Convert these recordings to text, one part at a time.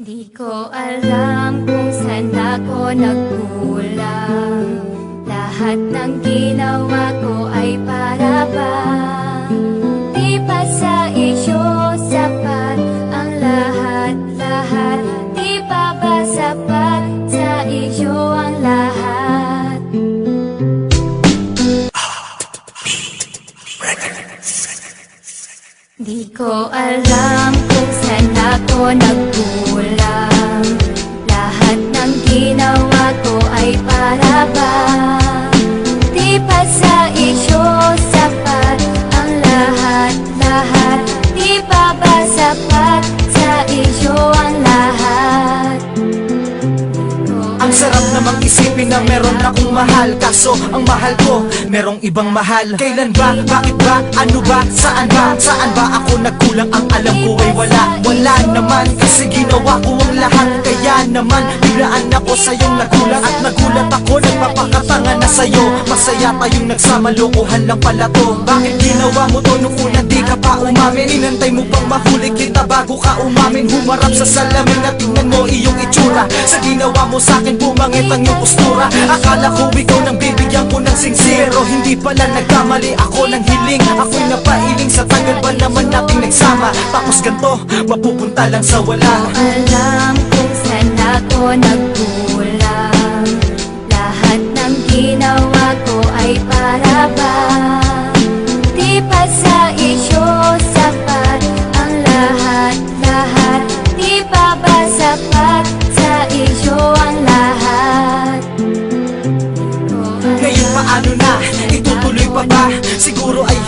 Di ko alam kung saan ako nagkulang Lahat ng ginawa ko ay para bang Di pa sa iyo sapat ang lahat-lahat Di pa ba sapat sa iyo ang lahat Di ko alam kung saan ako nagkulang. Lahat ng ginawa ko ay para bang Di pa sa iyo sapat ang lahat-lahat. Di pa ba sapat sarap namang isipin na meron akong mahal Kaso ang mahal ko, merong ibang mahal Kailan ba? Bakit ba? Ano ba? Saan ba? Saan ba ako nagkulang? Ang alam ko ay wala Wala naman kasi ginawa ko ang lahat Kaya naman biglaan ako sa iyong nagulat At nagulat ako. Nagpapakatanga na sa'yo. Masaya tayong nagsama, lokohan lang pala to. Bakit ginawa mo to nung una di ka pa umamin? Inantay mo pang mahuli kita bago ka umamin. Humarap sa salamin at tingnan mo iyong itsura. Sa ginawa mo sa akin bumangit ang iyong postura. Akala ko ikaw nang bibigyan ko ng sincero Hindi pala nagkamali ako ng hiling. Ako'y napailing sa tagal ba naman nating nagsama. Tapos ganto, mapupunta lang sa wala. Alam ako nagkulang Lahat ng ginawa ko ay para bang Di pa sa iyo sapat ang lahat-lahat Di pa ba sapat sa iyo ang lahat Ngayon paano na? Itutuloy pa ba? Siguro ay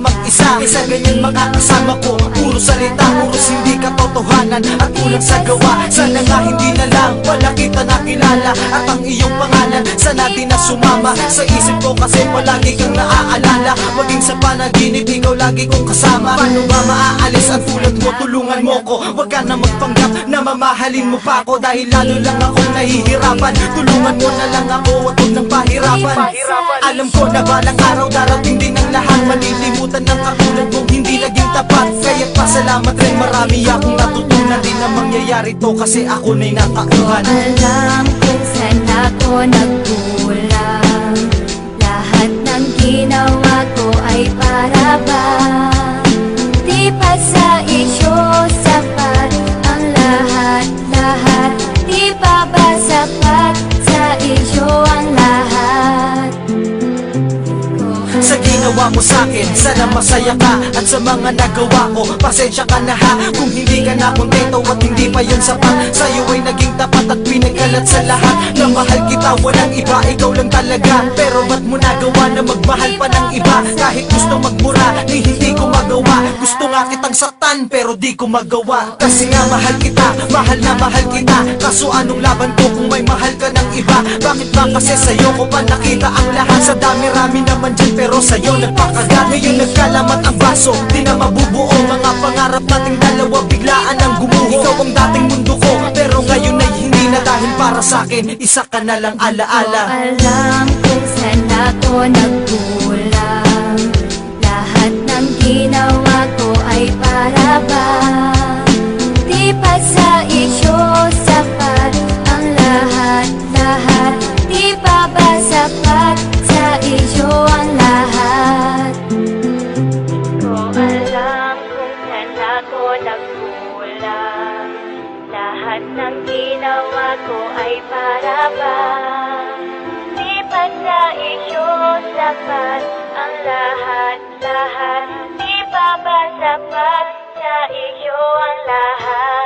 mag-isa. Kaysa ganyan makakasama ko. Puro salita, puros hindi katotohanan. At kulang sa gawa Sana nga hindi na lang. Wala kita nakilala At ang iyong pangalan. Sana di na sumama. Sa isip ko kasi palagi kang naaalala. Maging sa panaginip Ikaw lagi kong kasama. Paano ba maaalis ang tulad mo? Tulungan mo ko. Huwag ka na magpanggap Na mamahalin mo pa ako. Dahil lalo lang akong nahihirapan. Tulungan mo na lang ako At huwag nang pahirapan. Alam ko na balang araw Darating Malilimutan ng katulad mong hindi naging tapat. Kaya pasalamat rin marami akong natutunan. Di na mangyayari to kasi ako na'y natauhan Alam kung saan ako nagkulang Lahat ng ginawa ko ay para bang Di pa sa iyo sapat ang lahat-lahat. Di pa ba sapat sa iyo ginawa mo sa'kin, sana masaya ka At sa mga nagawa ko, pasensya ka na ha? Kung hindi ka na kontento at hindi pa yun sapat Sa'yo ay naging tapat at pinagalat sa lahat. Na mahal kita, walang iba, ikaw lang talaga. Pero ba't mo nagawa na magmahal pa ng iba? Kahit gusto magmura, ni hindi ko magawa. Gusto nga kitang saktan, pero di ko magawa. Kasi nga mahal kita, mahal na mahal kita. Kaso anong laban ko kung may mahal ka ng iba? Bakit ba kasi sa'yo ko pa nakita ang lahat? Sa dami-rami naman dyan pero sa'yo nagpakagat Ngayon nagkalamat ang baso, di na mabubuo. Mga pangarap nating dalawa biglaan ang gumuho. Ikaw ang dating mundo ko, pero ngayon ay hindi na. Dahil para sa'kin, isa ka na lang alaala. Alam Lahat ng ginawa ko ay para bang Di pa sa iyo sapat ang lahat-lahat Di pa ba sapat? Sa iyo ang lahat